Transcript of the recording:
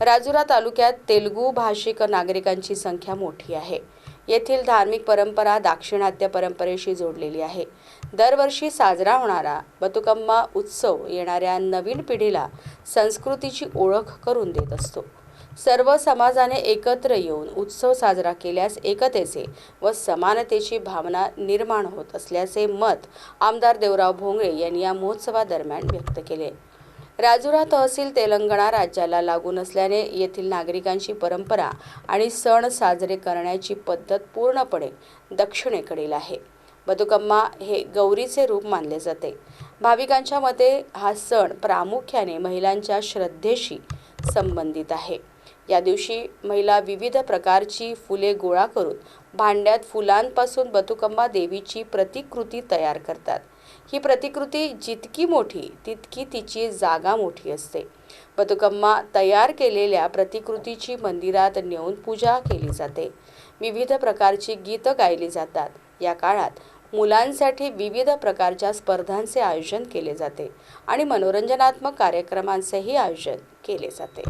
राजुरा तालुक्यात तेलुगू भाषिक नागरिकांची संख्या मोठी आहे. येथील धार्मिक परंपरा दाक्षिणात्य परंपरेशी जोडलेली आहे. दरवर्षी साजरा होणारा बतुकम्मा उत्सव येणाऱ्या नवीन पिढीला संस्कृतीची ओळख करून देत असतो. सर्व समाजाने एकत्र येऊन उत्सव साजरा केल्यास एकतेचे व समानतेची भावना निर्माण होत असल्याचे मत आमदार देवराव भोंगळे यांनी या महोत्सवादरम्यान व्यक्त केले. राजुरा तहसील तेलंगणा राज्याला लागून असल्याने येथील नागरिकांची परंपरा आणि सण साजरे करण्याची पद्धत पूर्णपणे दक्षिणेकडील आहे. बदुकम्मा हे गौरीचे रूप मानले जाते. भाविकांच्या मते हा सण प्रामुख्याने महिलांच्या श्रद्धेशी संबंधित आहे. या दिवशी महिला विविध प्रकारची फुले गोळा करून भांड्यात फुलांपासून बतुकम्मा देवीची प्रतिकृती तयार करतात. ही प्रतिकृती जितकी मोठी तितकी तिची जागा मोठी असते. बतुकम्मा तयार केलेल्या प्रतिकृतीची मंदिरात नेऊन पूजा केली जाते. विविध प्रकारची गीतं गायली जातात. या काळात मुलांसाठी विविध प्रकारच्या स्पर्धांचे आयोजन केले जाते आणि मनोरंजनात्मक कार्यक्रमांचेही आयोजन केले जाते.